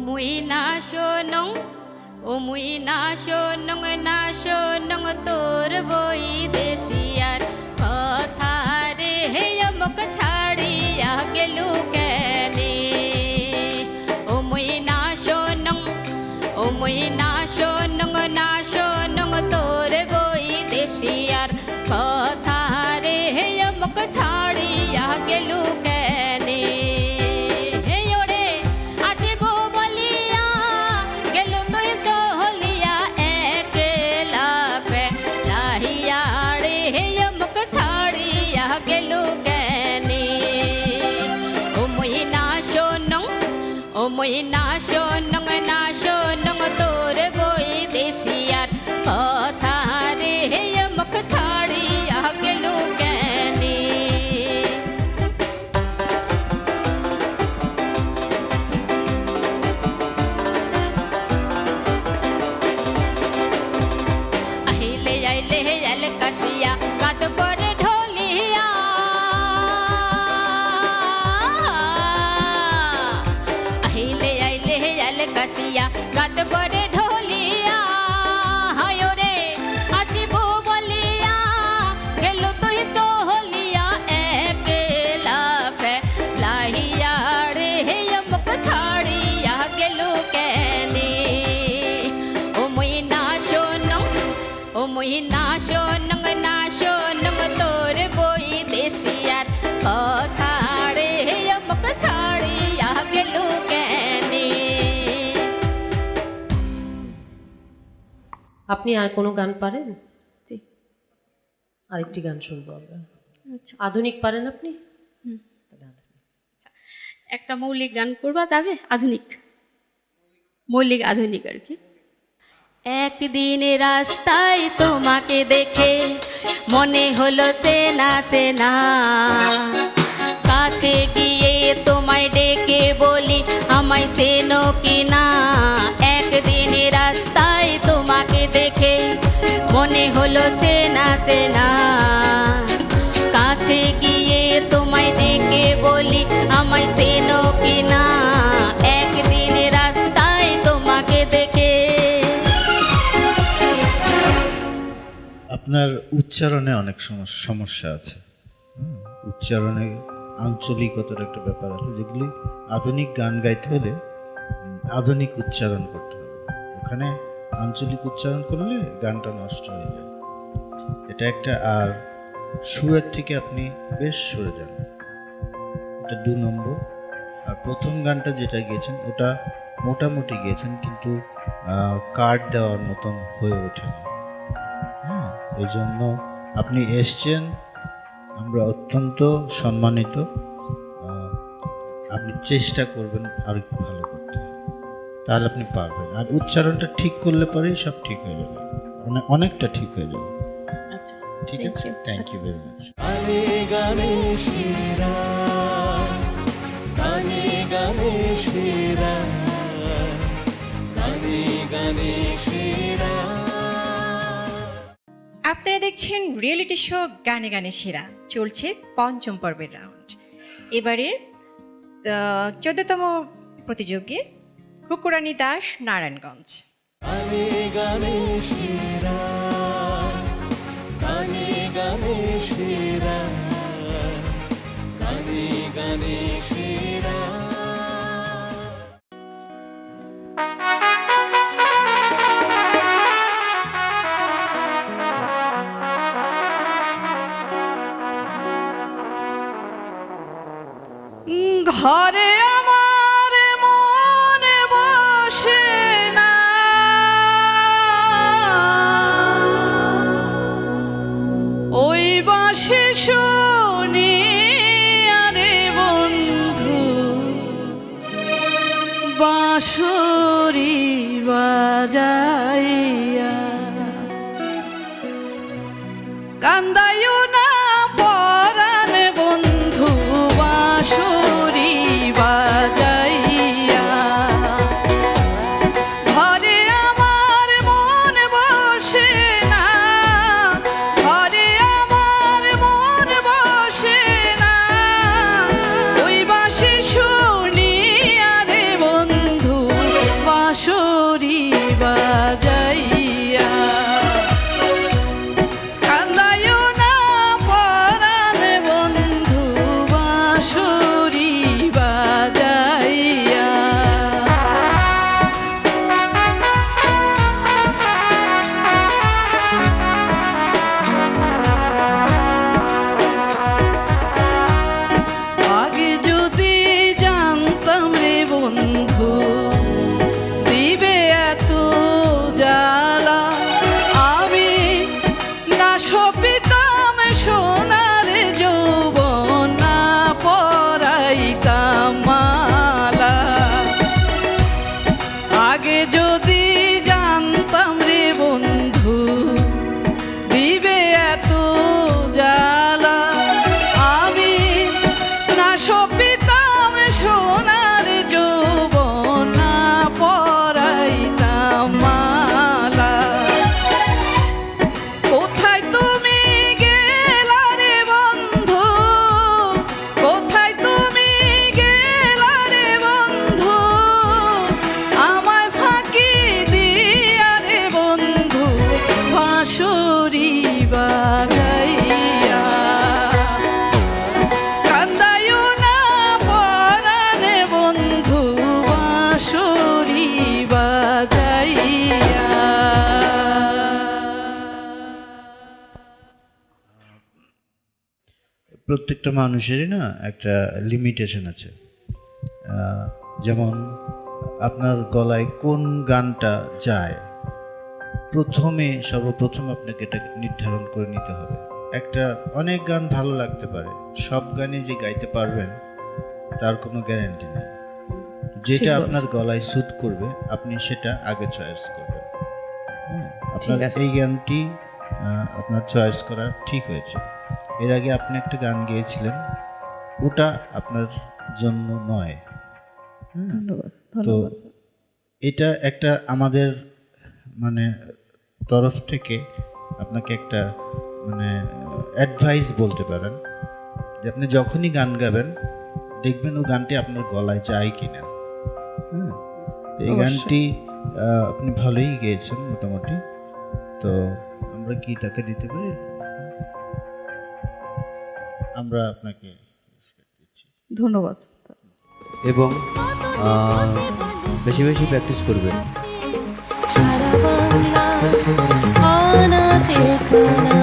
মুই না শোনং ও মুই না শোনং না শোনং তোর বই দেশিয়ার কথা রে হে মুখ ছাড়িয়া গেলু কেনে ও মুই না শোনং ও মুই না শোনং না শোনং তোর বই দেশিয়ার কথা রে হে মুখ ছাড়িয়া গেলু শোনং না শোনং তোর বই দেশিয়ার কথা রে মুখ ছাড়িয়া হে আল কাশিয়া কাত পরে ঢোলিয়া আপনি আর কোনো গান পারেন? আরেকটি গান শুনব আমরা। আচ্ছা। আধুনিক পারেন আপনি? একটা মৌলিক গান করবা যাবে? আধুনিক। মৌলিক আধুনিক আর কি। একদিন রাস্তায় তোমাকে দেখে মনে হলো চেনা চেনা। কাছে গিয়ে তোমায় ডেকে বলি আমায় চেনো কিনা? হলো চেনা চেনা। কাছে গিয়ে তোমায় ডেকে বলি, আমায় চেনো কিনা? একদিন রাস্তায় তোমাকে দেখে। আপনার উচ্চারণে অনেক সমস্যা সমস্যা আছে। উচ্চারণে আঞ্চলিকতার একটা ব্যাপার আছে, যেগুলি আধুনিক গান গাইতে হলে আধুনিক উচ্চারণ করতে হবে। ওখানে আঞ্চলিক উচ্চারণ করলে গানটা নষ্ট হয়ে যায়। এটা একটা, আর সুরের থেকে আপনি বেশ সরে যান। এটা দু নম্বর। আর প্রথম গানটা যেটা গিয়েছেন, ওটা মোটামুটি গিয়েছেন, কিন্তু কার্ড দেওয়ার মতন হয়ে ওঠেনি। হ্যাঁ এই জন্য আপনি এসছেন, আমরা অত্যন্ত সম্মানিত। আপনি চেষ্টা করবেন আর একটু ভালো করতে। তাহলে আপনি পারবেন। আর উচ্চারণটা ঠিক করলে পরেই সব ঠিক হয়ে যাবে। অনে- অনেকটা ঠিক হয়ে যাবে। ঠিক আছে? থ্যাংক ইউ ভেরি মাচ গানে গানে সেরা গানে গানে সেরা গানে গানে সেরা আপনারা দেখছেন রিয়েলিটি শো গানে গানে সেরা চলছে পঞ্চম পর্বের রাউন্ড। এবারে চোদ্দতম প্রতিযোগী কুকুরানী দাস নারায়ণগঞ্জ। গানে গানে সেরা ঘরে বাঁশরি বাজাইয়া কান্দাইও আগে যদি প্রত্যেকটা মানুষেরই না একটা লিমিটেশন আছে। যেমন আপনার গলায় কোন গানটা যায় প্রথমে সর্বপ্রথম আপনাকে এটা নির্ধারণ করে নিতে হবে। একটা অনেক গান ভালো লাগতে পারে সব গানই যে গাইতে পারবেন তার কোনো গ্যারান্টি নেই। যেটা আপনার গলায় স্যুট করবে আপনি সেটা আগে চয়েস করবেন। হ্যাঁ আপনার এই গানটি আপনার চয়েস করা ঠিক হয়েছে। এর আগে আপনি একটা গান গেয়েছিলেন ওটা আপনার জন্য নয়। হ্যাঁ? ধন্যবাদ তো এটা একটা আমাদের মানে তরফ থেকে আপনাকে একটা মানে অ্যাডভাইস বলতে পারেন যে আপনি যখনই গান গাবেন দেখবেন ও গানটি আপনার গলায় যায় কিনা। হ্যাঁ? তো এই গানটি আপনি ভালোই গেয়েছেন মোটামুটি। তো আমরা কি তাকে দিতে পারি? আমরা আপনাকে ধন্যবাদ। এবং আহ, বেশি বেশি প্র্যাকটিস করবেন। সারা বাংলা